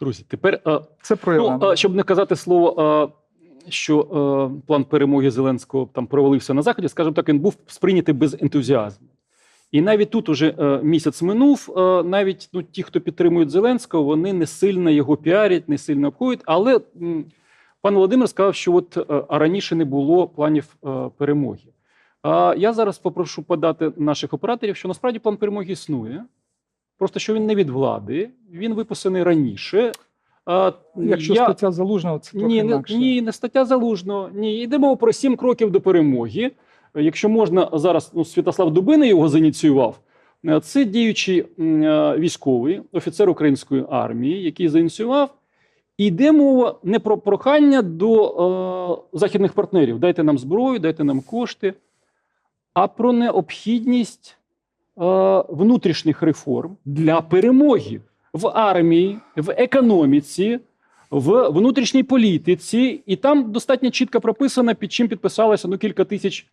Друзі, тепер е, Це про Ну, щоб не казати слово, що е, план перемоги Зеленського там провалився на заході, скажімо так, він був сприйнятий без ентузіазму. І навіть тут уже е, місяць минув. е, навіть ну, ті, хто підтримують Зеленського, вони не сильно його піарять, не сильно обходять. Але пан Володимир сказав, що от е, а раніше не було планів е, перемоги. А я зараз попрошу подати наших операторів, що насправді план перемоги існує. Просто що він не від влади, він виписаний раніше. А, Якщо я- стаття залужного, це трохи ні, інакше. ні, не стаття залужного. Ні, йдемо про сім кроків до перемоги. Якщо можна зараз, ну Святослав Дубина його зініціював. Це діючий е, військовий офіцер української армії, який зініціював. І йде мова не про прохання до е, західних партнерів: дайте нам зброю, дайте нам кошти, а про необхідність внутрішніх реформ для перемоги в армії, в економіці, в внутрішній політиці, і там достатньо чітко прописано, під чим підписалося ну, кілька тисяч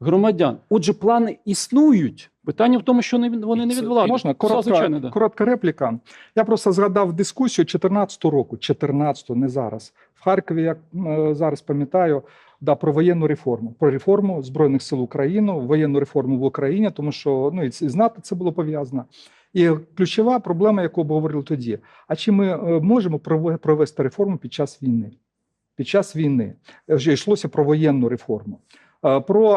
громадян. Отже, плани існують. Питання в тому, що не вони не від влади. Можна коротка, звичайно, да. коротка репліка. Я просто згадав дискусію 14-го року, 14-го, не зараз. В Харкові, як е, зараз пам'ятаю, да, про воєнну реформу, про реформу Збройних сил України, воєнну реформу в Україні, тому що ну і з НАТО це було пов'язано. І ключова проблема, яку обговорили тоді: а чи ми е, можемо провести реформу під час війни? Під час війни вже йшлося про воєнну реформу. Е, Про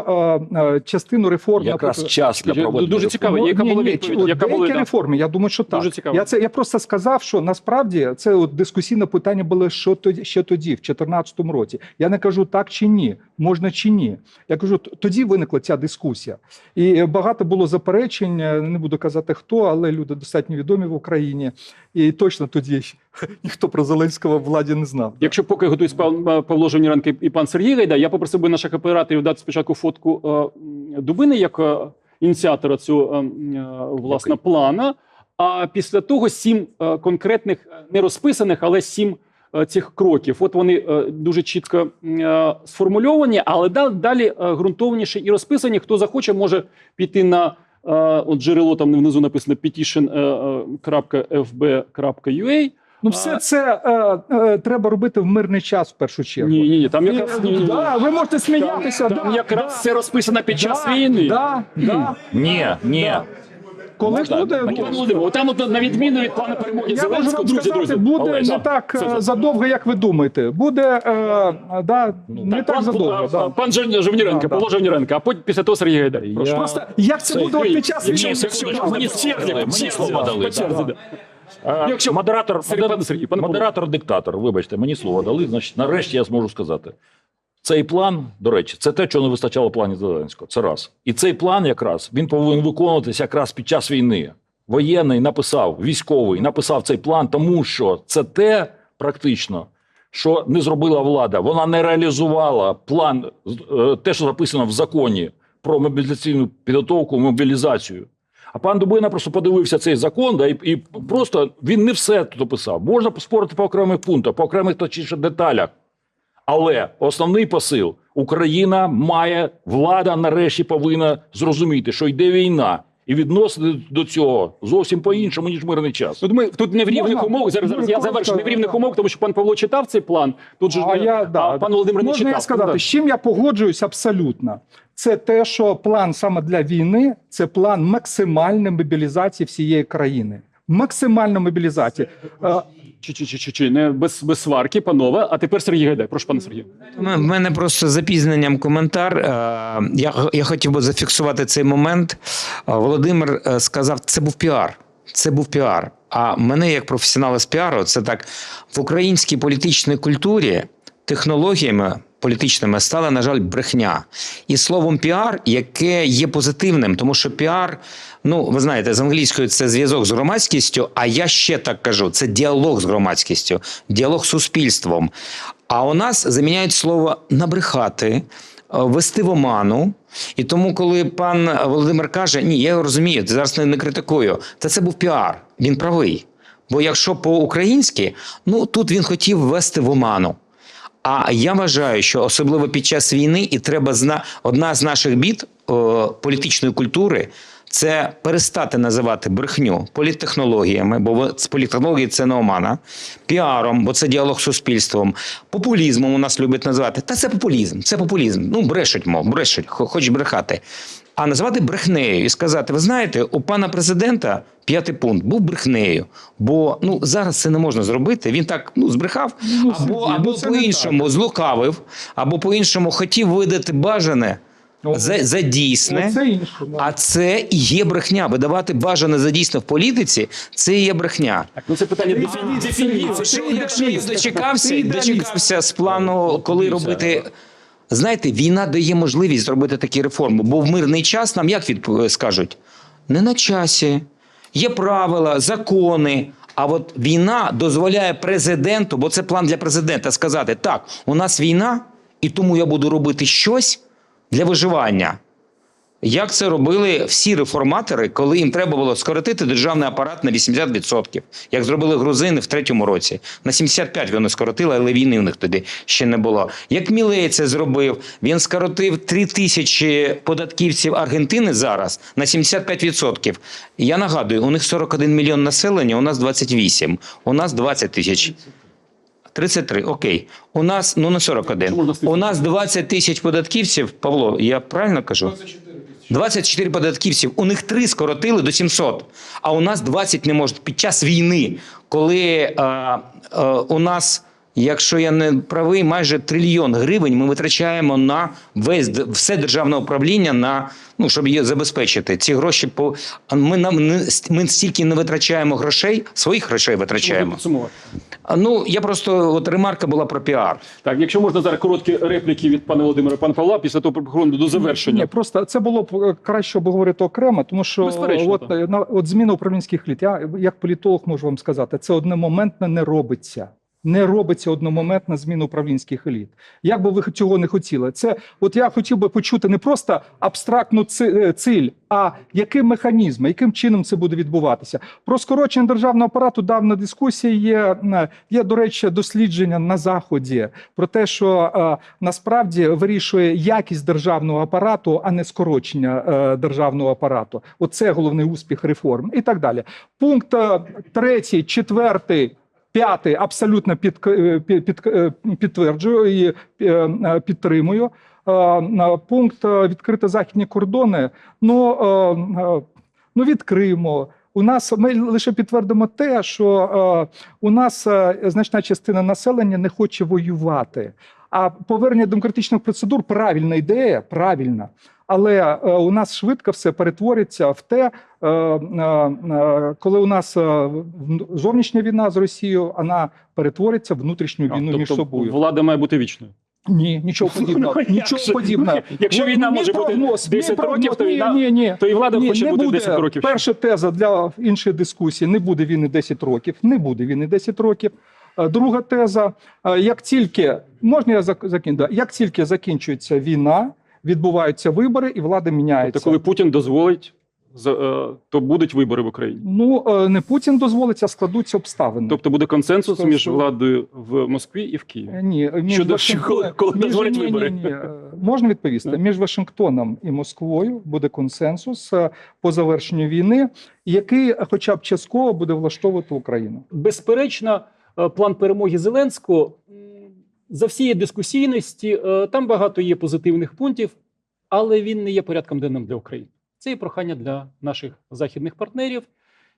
е, е, частину реформ Якраз час для Дуже цікаво. Ну, яка ні, була відповідь? Яка була, реформи? Я думаю, що так. Дуже цікаво. Я це я просто сказав, що насправді це от дискусійне питання було що тоді, ще тоді, в 2014 році. Я не кажу так чи ні, можна чи ні. Я кажу, тоді виникла ця дискусія, і багато було заперечень. Не буду казати хто, але люди достатньо відомі в Україні. І точно тоді ніхто про Зеленського в владі не знав. Якщо поки готують пан е, Павло Жовніренко і пан Сергій Гайда, я попросив би наших операторів дати спочатку фотку е, Дубини як е, ініціатора цього е, м, е, плана. А після того сім конкретних, не розписаних, але сім цих кроків. От вони дуже чітко сформульовані, але да- далі ґрунтовніше і розписані. Хто захоче, може піти на от джерело там внизу написано petition.fb.ua. Ну, все це е, е, треба робити в мирний час в першу чергу. Ні, ні, ні, там якраз ні, ні, ні. да, ви можете сміятися. Там да, якраз да, все розписано під час да, війни. Да, да. Ні, ні. Коли Можна? буде, Пані Пане Володимире, Там от на відміну від плану перемоги Я можу Зеленського, вам друзі, сказати, друзі. буде Олег, не да. так Це- е, це- задовго, як ви думаєте. Буде е, да, не так, пан, задовго. а, Да. Пан Жов- Жовніренко, Да, да. Павло Жовніренко, а потім після того Сергій Гайдар. Прошу. Я- Просто як це Це- буде от під час Ні, війни? Мені черзі, мені слово дали. по черзі, да. А, Якщо- Модератор, модератор диктатор, вибачте, мені слово дали, значить, нарешті я зможу сказати. Цей план, до речі, це те, чого не вистачало в плані Зеленського. Це раз. І цей план, якраз, він повинен виконуватися якраз під час війни. Воєнний написав, військовий написав цей план, тому що це те практично, що не зробила влада. Вона не реалізувала план, е, те, що записано в законі про мобілізаційну підготовку, мобілізацію. А пан Дубина просто подивився цей закон, да, і, і просто він не все тут описав. Можна поспорити по окремих пунктах, по окремих точніше деталях. Але основний посил Україна має влада нарешті повинна зрозуміти, що йде війна, і відносини до цього зовсім по-іншому, ніж мирний час. Тут ми тут не в рівних Можна? умовах. Зараз, зараз я завершу не в рівних умовах, тому що пан Павло читав цей план. Тут же ж А не- я, да, пан Володимир не Можна читав. я сказати, Ну, з чим я погоджуюсь абсолютно. Це те, що план саме для війни це план максимальної мобілізації всієї країни. Максимальна мобілізація. Е, Чи, чи, чи, чи, чи, не без, без сварки, панове. А тепер Сергій Гайдай. Прошу, пане Сергію. В мене просто запізненням коментар. Е, Я, я хотів би зафіксувати цей момент. Е, Володимир е, сказав, це був піар. Це був піар. А мене, як професіонала з піару, це так в українській політичній культурі технологіями політичними стала, на жаль, брехня. І словом піар, яке є позитивним, тому що піар, ну ви знаєте, з англійською це зв'язок з громадськістю. А я ще так кажу: це діалог з громадськістю, діалог з суспільством. А у нас заміняють слово набрехати, е, вести в оману. І тому, коли пан Володимир каже, ні, я його розумію, зараз не, критикую, та це був піар. Він правий. Бо якщо по-українськи, ну тут він хотів ввести в оману. А я вважаю, що особливо під час війни, і треба зна одна з наших бід о, політичної культури це перестати називати брехню політтехнологіями, бо з політтехнології це не омана, піаром, бо це діалог з суспільством, популізмом у нас люблять називати. Та це популізм, це популізм. Ну, брешуть, мов, брешуть, хо- хочуть брехати. А називати брехнею і сказати: ви знаєте, у пана президента п'ятий пункт був брехнею. Бо ну зараз це не можна зробити. Він так ну збрехав, Ну, або, або ну, це не по-іншому злукавив, або по-іншому хотів видати бажане Ну, за, за дійсне. Це інше. А це і є брехня. Видавати бажане за дійсне в політиці це і є брехня. Так, ну це питання дефініції. Якщо, я дочекався, дочекався з плану, коли робити. Знаєте, війна дає можливість зробити такі реформи, бо в мирний час нам як від скажуть? Не на часі. Є правила, закони. А от війна дозволяє президенту, бо це план для президента, сказати: так, у нас війна, і тому я буду робити щось для виживання. Як це робили всі реформатори, коли їм треба було скоротити державний апарат на 80%, як зробили грузини в третьому році. На 75% вони скоротили, але війни в них тоді ще не було. Як Мілей це зробив, він скоротив 3 тисячі податківців Аргентини зараз на 75%. Я нагадую, у них 41 мільйон населення, у нас 28, у нас 20 тисяч. 33, окей. У нас, ну не 41. Можна У нас 20 тисяч податківців. Павло, я правильно кажу? 24 податківців. У них 3 скоротили до 700, а у нас 20 не можуть. Під час війни, коли е, е, у нас, якщо я не правий, майже трильйон гривень ми витрачаємо на весь все державне управління на ну, щоб її забезпечити. Ці гроші по ми нам не ми стільки не витрачаємо грошей, своїх грошей витрачаємо. Ну я просто от ремарка була про піар. Так, якщо можна зараз короткі репліки від пана Володимира, пана Павла, після того переходимо до завершення. Ні, просто це було б е, краще обговорити окремо, тому що Безперечно, от, е, на, от зміна управлінських літ. Я як політолог можу вам сказати, це одномоментно не робиться. Не робиться одномоментна зміна управлінських еліт. Як би ви цього не хотіли, це от я хотів би почути не просто абстрактну е, ціль, а яким механізмом, яким чином це буде відбуватися. Про скорочення державного апарату давна дискусія є. Є, до речі, дослідження на заході про те, що е, насправді вирішує якість державного апарату, а не скорочення е, державного апарату. Оце головний успіх реформ і так далі. Пункт третій, четвертий. П'ятий абсолютно під, під, під, е, підтверджую і е, е, підтримую. Е, е, Пункт е, відкрити західні кордони. Ну, е, е, ну відкриємо. У нас ми лише підтвердимо те, що е, у нас е, значна частина населення не хоче воювати. А повернення демократичних процедур правильна ідея, правильна. Але е, у нас швидко все перетвориться в те, е, е, коли у нас зовнішня війна з Росією, вона перетвориться в внутрішню війну між тобто собою. влада має бути вічною. Ні, нічого подібного. Ну, Нічого подібного. Ну, якщо Ну, війна ні може бути прогноз, ні 10 прогноз, років, то ні, війна- ні, ні. То і влада Ні, хоче не бути буде. 10 років. Перша теза для іншої дискусії: не буде війни 10 років. Не буде війни 10 років. Е, Друга теза: е, як тільки можна я зак- закину? Як тільки закінчується війна, відбуваються вибори, і влада міняється. Тобто, коли Путін дозволить, за- е, то будуть вибори в Україні. Ну не Путін дозволить, а складуться обставини. Тобто буде консенсус Що- між владою в Москві і в Києві. Ні, між Щодо Вашингтон- коли- коли між- дозволять ні, ні, вибори. ні, е, Можна відповісти? Між Вашингтоном і Москвою буде консенсус по завершенню війни, який, хоча б частково, буде влаштовувати Україну. Безперечно, план перемоги Зеленського за всієї дискусійності е, там багато є позитивних пунктів, але він не є порядком денним для України. Це є прохання для наших західних партнерів,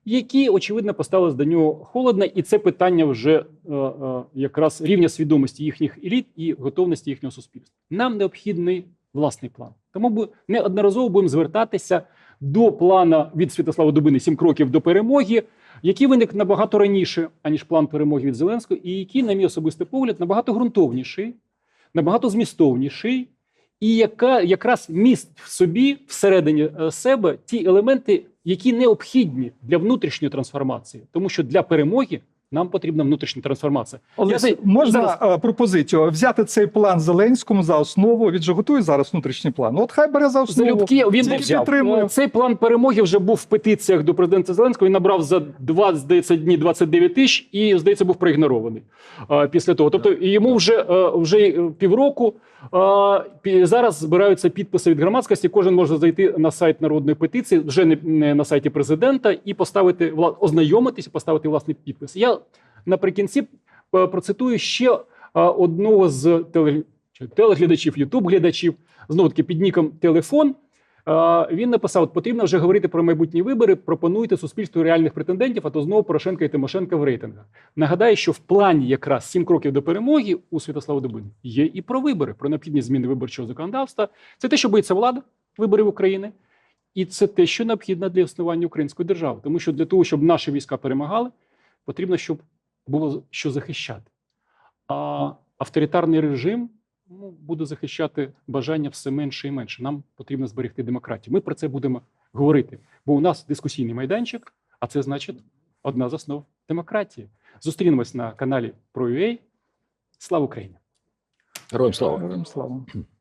які очевидно поставились до нього холодно, і це питання вже е, е, якраз рівня свідомості їхніх еліт і готовності їхнього суспільства. Нам необхідний власний план. Тому бу- неодноразово будемо звертатися до плана від Святослава Дубини «Сім кроків до перемоги, який виник набагато раніше, аніж план перемоги від Зеленського, і який, на мій особистий погляд, набагато ґрунтовніший, набагато змістовніший, і яка якраз містить в собі всередині е, себе ті елементи, які необхідні для внутрішньої трансформації, тому що для перемоги Нам потрібна внутрішня трансформація. Олесь, Я- можна зараз- е, пропозицію взяти цей план Зеленському за основу. Він же готує зараз внутрішній план. От хай бере за основу. Залюбки він був взяв. підтримую. Е, Цей план перемоги вже був в петиціях до президента Зеленського. Він набрав за два, здається, дні 29 тисяч і, здається, був проігнорований е, після того. Тобто йому вже, вже півроку зараз збираються підписи від громадськості. Кожен може зайти на сайт народної петиції, вже не, на сайті президента, і поставити ознайомитися, поставити власний підпис. Я наприкінці е, процитую ще е, одного з телеглядачів, ютуб-глядачів, знову таки під ніком телефон. Е, Він написав: потрібно вже говорити про майбутні вибори. Пропонуйте суспільству реальних претендентів, а то знову Порошенка і Тимошенка в рейтингах. Нагадаю, що в плані якраз сім кроків до перемоги у Святослава Добини є і про вибори, про необхідність зміни виборчого законодавства. Це те, що боїться влада виборів України, і це те, що необхідно для існування української держави. Тому що для того, щоб наші війська перемагали, потрібно, щоб було що захищати. А авторитарний режим ну, буде захищати бажання все менше і менше. Нам потрібно зберегти демократію. Ми про це будемо говорити, бо у нас дискусійний майданчик, а це значить одна з основ демократії. Зустрінемось на каналі ProUA. Слава Україні! Героям слава. Героям слава.